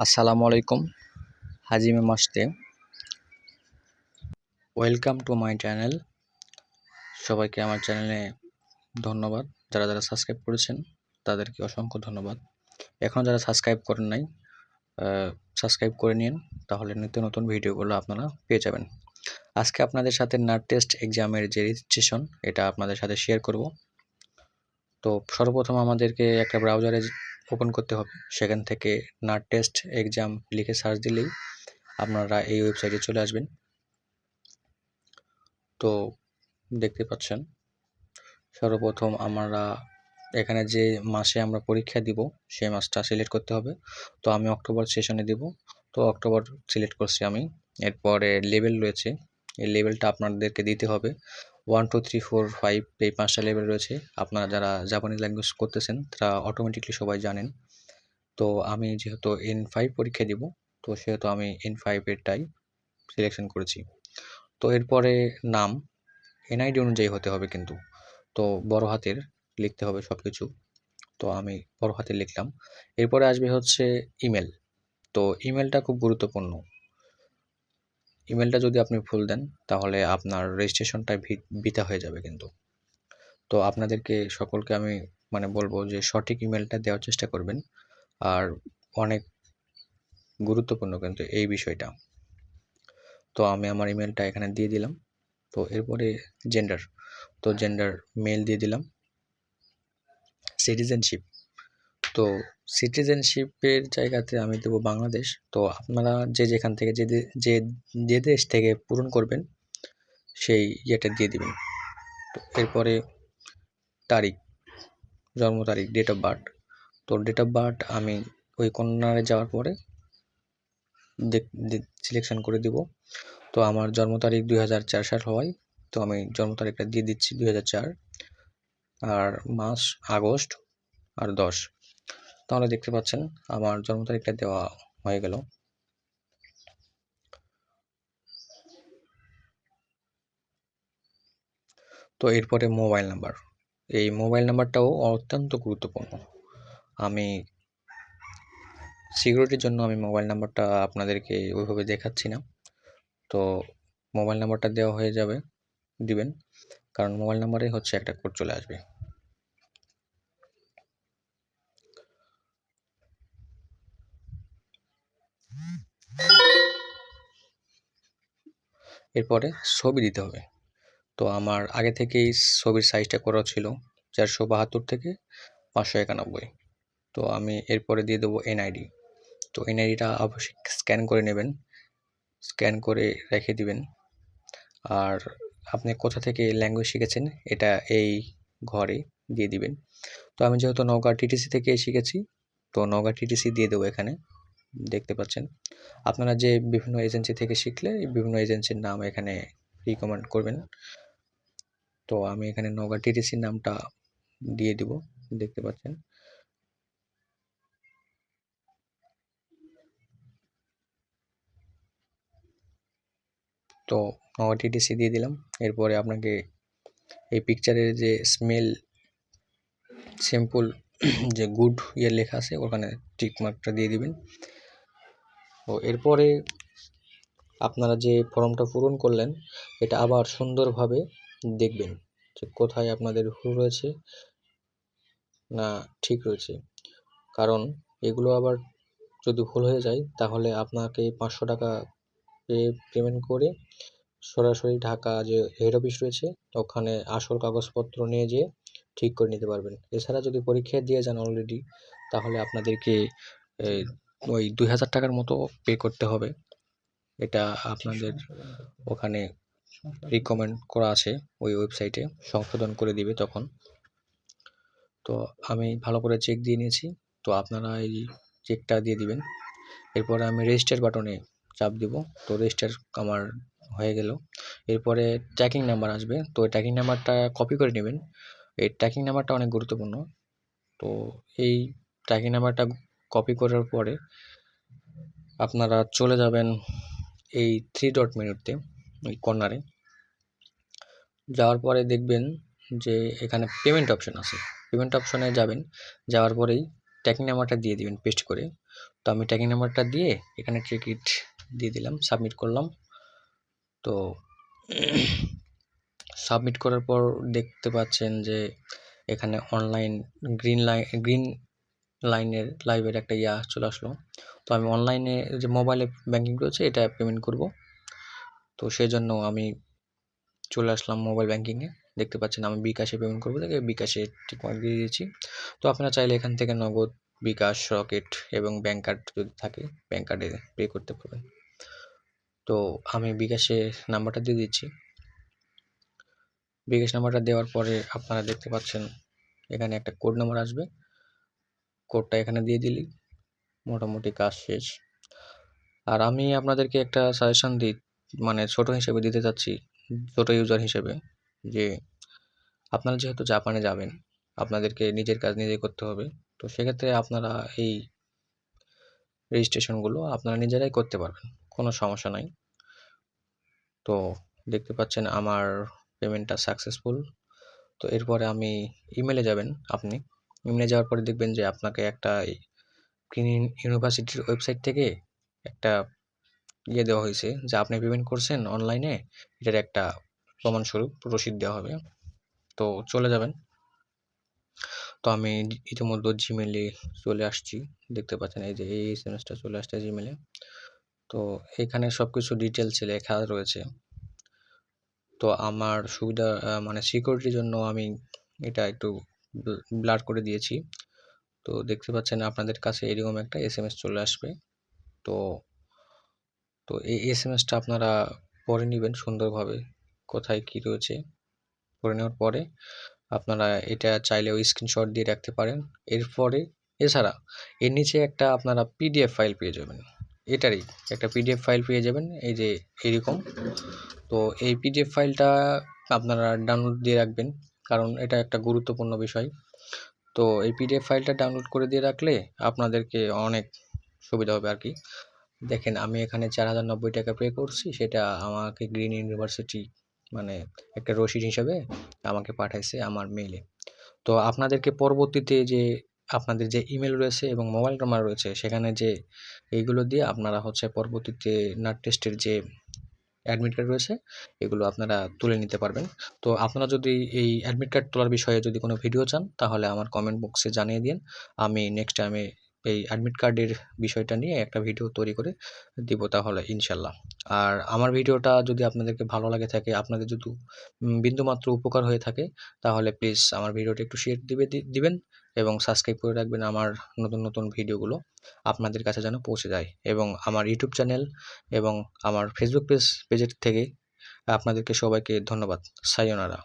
আসসালামু আলাইকুম হাজিমে মাস্তে ওয়েলকাম টু মাই চ্যানেল সবাইকে আমার চ্যানেলে ধন্যবাদ। যারা যারা সাবস্ক্রাইব করেছেন, তাদেরকে অসংখ্য ধন্যবাদ। এখন যারা সাবস্ক্রাইব করেন নাই সাবস্ক্রাইব করে নিন, তাহলে নিত্য নতুন ভিডিওগুলো আপনারা পেয়ে যাবেন। আজকে আপনাদের সাথে নাট টেস্ট এক্সামের যে রেজিস্ট্রেশন এটা আপনাদের সাথে শেয়ার করব। তো সর্বপ্রথম আমাদেরকে একটা ব্রাউজারে ওপেন করতে হবে। সেখান থেকে নাট টেস্ট এক্সাম লিখে সার্চ দিলেই আপনারা এই ওয়েবসাইটে চলে আসবেন। তো দেখতে পাচ্ছেন, সর্বপ্রথম আমরা এখানে যে মাসে আমরা পরীক্ষা দিব, সেই মাসটা সিলেক্ট করতে হবে। তো আমি অক্টোবর সেশনে দিব। তো অক্টোবর সিলেক্ট করছি আমি। এরপরে লেভেল রয়েছে। এই লেভেলটা আপনাদেরকে দিতে হবে। One two three four five এই পাঁচটা লেভেল রয়েছে। আপনারা যারা জাপানিজ ল্যাঙ্গুয়েজ করতেছেন, তারা অটোমেটিকলি সবাই জানেন। তো আমি যেহেতু এন ফাইভ পরীক্ষা দিব, তো সেহেতু আমি এন ফাইভেরটাই সিলেকশন করেছি। তো এরপরে নাম এনআইডি অনুযায়ী হতে হবে কিন্তু। তো বড় হাতের লিখতে হবে সব কিছু তো আমি বড় হাতে লিখলাম। এরপরে আসবে হচ্ছে ইমেল তো ইমেলটা খুব গুরুত্বপূর্ণ। ইমেলটা যদি আপনি ভুল দেন, তাহলে আপনার রেজিস্ট্রেশনটাই বিতা হয়ে যাবে কিন্তু। তো আপনাদেরকে, সকলকে আমি মানে বলব যে, সঠিক ইমেলটা দেওয়ার চেষ্টা করবেন। আর অনেক গুরুত্বপূর্ণ কিন্তু এই বিষয়টা। তো আমি আমার ইমেলটা এখানে দিয়ে দিলাম। তো এরপরে জেন্ডার তো জেন্ডার মেল দিয়ে দিলাম। সিটিজেনশিপ তো সিটিজেনশিপের জায়গাতে আমি দেবো বাংলাদেশ। তো আপনারা যে যেখান থেকে যে যে যে দেশ থেকে পূরণ করবেন, সেই ইয়েটা দিয়ে দিবেন। তো এরপরে তারিখ, জন্ম তারিখ ডেট অফ বার্থ তো ডেট অফ বার্থ আমি ওই কর্নারে যাওয়ার পরে সিলেকশন করে দিব। তো আমার জন্ম তারিখ দুই হাজার চার সাল হওয়ায় তো আমি জন্ম তারিখটা দিয়ে দিচ্ছি দুই হাজার চার। আর মাস আগস্ট আর দশ। তাহলে দেখতে পাচ্ছেন, আমার জন্ম তারিখটা দেওয়া হয়ে গেল। তো এরপরে মোবাইল নাম্বার। এই মোবাইল নাম্বারটাও অত্যন্ত গুরুত্বপূর্ণ। আমি সিকিউরিটির জন্য আমি মোবাইল নাম্বারটা আপনাদেরকে ওইভাবে দেখাচ্ছি না। তো মোবাইল নাম্বারটা দেওয়া হয়ে যাবে, দিবেন। কারণ মোবাইল নাম্বারে হচ্ছে একটা কোড চলে আসবে। এরপরে ছবি দিতে হবে। তো আমার আগে থেকেই ছবির সাইজটা করা ছিল চারশো বাহাত্তর থেকে পাঁচশো একানব্বই। তো আমি এরপরে দিয়ে দেবো এনআইডি তো এনআইডিটা অবশ্যই স্ক্যান করে নেবেন। স্ক্যান করে রেখে দিবেন। আর আপনি কোথা থেকে ল্যাঙ্গুয়েজ শিখেছেন এটা এই ঘরে দিয়ে দিবেন। তো আমি যেহেতু নওগাঁ টিটিসি থেকে শিখেছি, তো নওগাঁ টিটিসি দিয়ে দেবো এখানে। দেখতে পাচ্ছেন। আপনারা যে বিভিন্ন এজেন্সি থেকে শিখলে বিভিন্ন এজেন্সির নাম এখানে রিকমেন্ড করবেন। তো আমি এখানে নওগাঁ টিটিসির নামটা দিয়ে দিব, দেখতে পাচ্ছেন। তো টিটিসি দিয়ে দিলাম। এরপরে আপনাকে এই পিকচারের যে স্মেল সিম্পল যে গুড ইয়ে লেখা আছে, ওখানে টিক মার্কটা দিয়ে দিবেন। তো এরপরে আপনারা যে ফর্মটা পূরণ করলেন, এটা আবার সুন্দরভাবে দেখবেন যে কোথায় আপনাদের ভুল রয়েছে না ঠিক রয়েছে। কারণ এগুলো আবার যদি ভুল হয়ে যায়, তাহলে আপনাকে পাঁচশো টাকা পেমেন্ট করে সরাসরি ঢাকা যে হেড অফিস রয়েছে, ওখানে আসল কাগজপত্র নিয়ে যেয়ে ঠিক করে নিতে পারবেন। এছাড়া যদি পরীক্ষা দিয়ে যান অলরেডি তাহলে আপনাদেরকে ওই দুই হাজার টাকার মতো পে করতে হবে। এটা আপনাদের ওখানে রিকমেন্ড করা আছে ওই ওয়েবসাইটে সংশোধন করে দিবে তখন। তো আমি ভালো করে চেক দিয়ে নিয়েছি। তো আপনারা এই চেকটা দিয়ে দিবেন। এরপরে আমি রেজিস্টার বাটনে চাপ দিব। তো রেজিস্টার আমার হয়ে গেল। এরপরে ট্র্যাকিং নাম্বার আসবে। তো ট্র্যাকিং নাম্বারটা কপি করে নেবেন। এই ট্র্যাকিং নাম্বারটা অনেক গুরুত্বপূর্ণ। তো এই ট্র্যাকিং নাম্বারটা কপি করার পরে আপনারা চলে যাবেন এই থ্রি ডট মেনুতে ওই কর্নারে যাওয়ার পরে দেখবেন যে এখানে পেমেন্ট অপশন আছে। পেমেন্ট অপশনে যাবেন, যাওয়ার পরেই ট্র্যাকিং নাম্বারটা দিয়ে দিবেন পেস্ট করে। তো আমি ট্র্যাকিং নাম্বারটা দিয়ে এখানে টিকিট দিয়ে দিলাম সাবমিট করলাম। তো সাবমিট করার পর দেখতে পাচ্ছেন যে এখানে অনলাইন গ্রিন লাইন গ্রিন লাইনের, লাইভের একটা ইয়া চলে আসলো। তো আমি অনলাইনে যে মোবাইলে ব্যাঙ্কিং রয়েছে, এটা পেমেন্ট করব। তো সেই জন্য আমি চলে আসলাম মোবাইল ব্যাঙ্কিংয়ে দেখতে পাচ্ছেন আমি বিকাশে পেমেন্ট করব দেখে বিকাশে টিকমার্ক দিয়ে দিয়েছি। তো আপনারা চাইলে এখান থেকে নগদ, বিকাশ রকেট এবং ব্যাঙ্ক কার্ড যদি থাকে ব্যাঙ্ক কার্ডে পে করতে পারবেন। তো আমি বিকাশে নাম্বারটা দিয়ে দিচ্ছি। বিকাশ নাম্বারটা দেওয়ার পরে আপনারা দেখতে পাচ্ছেন, এখানে একটা কোড নাম্বার আসবে। কোডটা এখানে দিয়ে দিলি। মোটামুটি কাজ শেষ। আর আমি আপনাদেরকে একটা সাজেশন দিই মানে ছোট হিসেবে দিতে চাচ্ছি, ছোট ইউজার হিসেবে, যে আপনারা যেহেতু জাপানে যাবেন, আপনাদেরকে নিজের কাজ নিজে করতে হবে, তো সেক্ষেত্রে আপনারা এই রেজিস্ট্রেশনগুলো আপনারা নিজেরাই করতে পারবেন, কোনো সমস্যা নাই। তো দেখতে পাচ্ছেন আমার পেমেন্টটা সাকসেসফুল তো এরপরে আমি ইমেলে যাবেন আপনি। ইমেলে যাওয়ার পরে দেখবেন যে আপনাকে একটা ইউনিভার্সিটির ওয়েবসাইট থেকে একটা ইয়ে দেওয়া হয়েছে যে আপনি পেমেন্ট করছেন অনলাইনে, এটার একটা প্রমাণস্বরূপ রসিদ দেওয়া হবে। তো চলে যাবেন। তো আমি ইতিমধ্যে জিমেলে চলে আসছি। দেখতে পাচ্ছেন এই যে এই এস এম এসটা চলে আসছে জিমেলে তো এখানে সব কিছু ডিটেলসে লেখা রয়েছে। তো আমার সুবিধা মানে সিকিউরিটির জন্য আমি এটা একটু ব্লার করে দিয়েছি। তো দেখতে পাচ্ছেন আপনাদের কাছে এরকম একটা এস এম এস চলে আসবে। তো তো এই এস এম এসটা আপনারা পরে নেবেন সুন্দরভাবে। কোথায় কী রয়েছে পড়ে নেওয়ার পরে আপনারা এটা চাইলে ওই স্ক্রিনশট দিয়ে রাখতে পারেন। এরপরে, এছাড়া এর নিচে একটা আপনারা পিডিএফ ফাইল পেয়ে যাবেন। এটারই একটা পিডিএফ ফাইল পেয়ে যাবেন। এই যে এরকম। তো এই পিডিএফ ফাইলটা আপনারা ডাউনলোড দিয়ে রাখবেন। কারণ এটা একটা গুরুত্বপূর্ণ বিষয়। তো এই পিডিএফ ফাইলটা ডাউনলোড করে দিয়ে রাখলে আপনাদেরকে অনেক সুবিধা হবে আর কি দেখেন, আমি এখানে চার হাজার নব্বই টাকা পে করছি, সেটা আমাকে গ্রিন ইউনিভার্সিটি মানে একটা রসিদ হিসাবে আমাকে পাঠাইছে আমার মেইলে তো আপনাদেরকে পরবর্তীতে যে আপনাদের যে ইমেল রয়েছে এবং মোবাইল নাম্বার রয়েছে, সেখানে যে এইগুলো দিয়ে আপনারা হচ্ছে পরবর্তীতে নাট টেস্টের যে অ্যাডমিট কার্ড রয়েছে, এগুলো আপনারা তুলে নিতে পারবেন। তো আপনারা যদি এই অ্যাডমিট কার্ড তোলার বিষয়ে যদি কোনো ভিডিও চান, তাহলে আমার কমেন্ট বক্সে জানিয়ে দিন। আমি নেক্সট টাইমে এই অ্যাডমিট কার্ডের বিষয়টা নিয়ে একটা ভিডিও তৈরি করে দিব তাহলে, ইনশাল্লাহ। আর আমার ভিডিওটা যদি আপনাদেরকে ভালো লাগে থাকে, আপনাদের যদি বিন্দুমাত্র উপকার হয়ে থাকে, তাহলে প্লিজ আমার ভিডিওটা একটু শেয়ার দিবে দিবেন এবং সাবস্ক্রাইব করে রাখবেন আমার নতুন নতুন ভিডিওগুলো আপনাদের কাছে যেন পৌঁছে যায়। এবং আমার ইউটিউব চ্যানেল এবং আমার ফেসবুক পেজ পেজের থেকে আপনাদেরকে সবাইকে ধন্যবাদ। সায়নারা